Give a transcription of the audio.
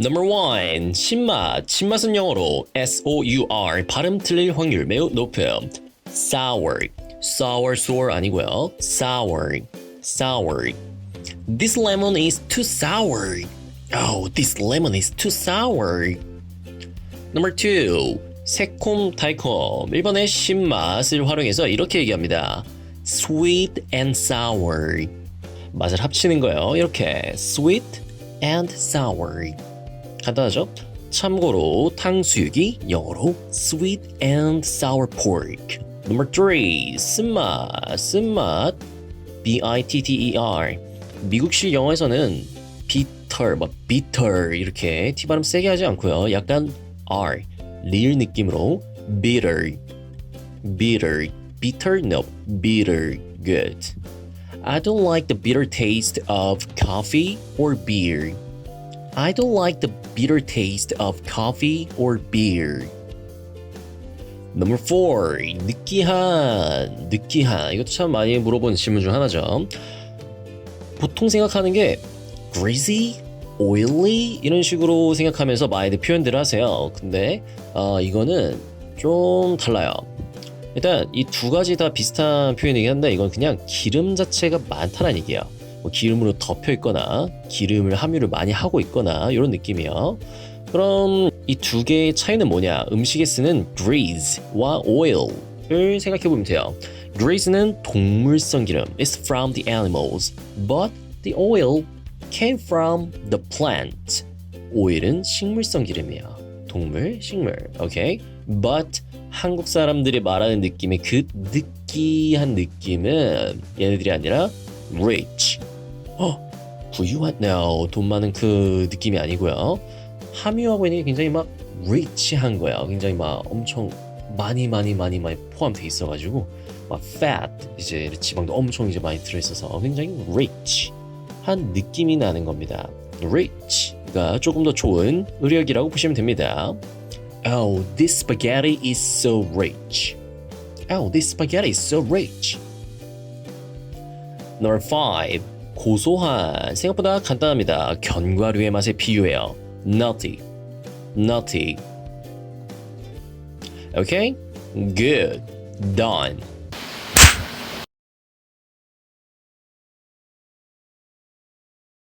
Number one, 신맛. 신맛은 영어로 S-O-U-R. 발음 틀릴 확률 매우 높음. Sour. Sour, sour 아니고요. Sour. Sour. This lemon is too sour. Oh, this lemon is too sour. Number two, 새콤 달콤. 1번의 신맛을 활용해서 이렇게 얘기합니다. Sweet and sour. 맛을 합치는 거예요. 이렇게 sweet and sour. 간단하죠? 참고로 탕수육이 영어로 sweet and sour pork. Number three, 쓴맛. 쓴맛. B-I-T-T-E-R. 미국식 영어에서는 bitter, 뭐 bitter 이렇게 T 발음 세게 하지 않고요. 약간 R, 리을 느낌으로 bitter, bitter, bitter, no, bitter, good. I don't like the bitter taste of coffee or beer. I don't like the bitter taste of coffee or beer. Number four, 느끼한, 느끼한. 이것도 참 많이 물어본 질문 중 하나죠. 보통 생각하는 게 greasy, oily 이런 식으로 생각하면서 많이들 표현들을 하세요. 근데 어, 이거는 좀 달라요. 일단 이 두 가지 다 비슷한 표현이긴 한데 이건 그냥 기름 자체가 많다는 얘기예요. 뭐 기름으로 덮여 있거나 기름을 함유를 많이 하고 있거나 이런 느낌이에요. 그럼 이 두 개의 차이는 뭐냐? 음식에 쓰는 grease와 oil을 생각해 보면 돼요. grease는 동물성 기름, it's from the animals, but the oil came from the plant. 오일은 식물성 기름이에요. 동물, 식물. 오케이. But 한국 사람들이 말하는 느낌의 그 느끼한 느낌은 얘네들이 아니라 rich. 어, 부유한, no, 돈 많은 그 느낌이 아니고요. 함유하고 있는 게 굉장히 막 rich한 거야. 굉장히 막 엄청 많이 많이 많이 많이 포함돼 있어가지고 막 fat 이제 지방도 엄청 이제 많이 들어있어서 굉장히 rich 한 느낌이 나는 겁니다. rich가 조금 더 좋은 의력이라고 보시면 됩니다. Oh, this spaghetti is so rich. Oh, this spaghetti is so rich. Number five, 고소한. 생각보다 간단합니다. 견과류의 맛에 비유해요. Nutty, nutty. Okay, good, done.